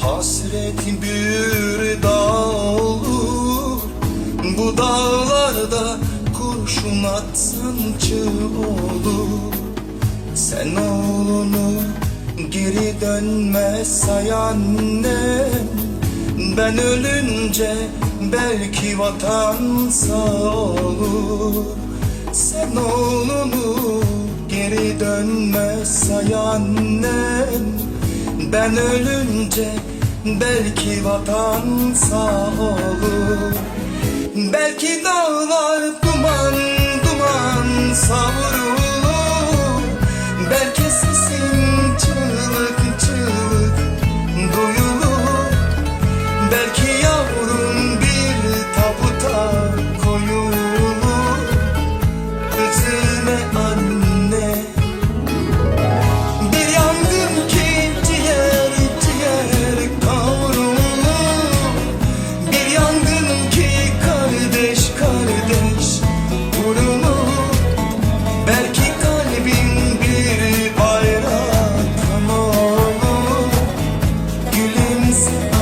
Hasretin bir dağ olur. Bu dağlarda kurşun atsan çığ olur. Sen oğlunu geri dönmez say annem Ben ölünce belki vatan sağ olur. Sen oğlunu geri dönmez say annem Ben ölünce belki vatan sağ olur. Belki dağlar duman duman savrulur mais.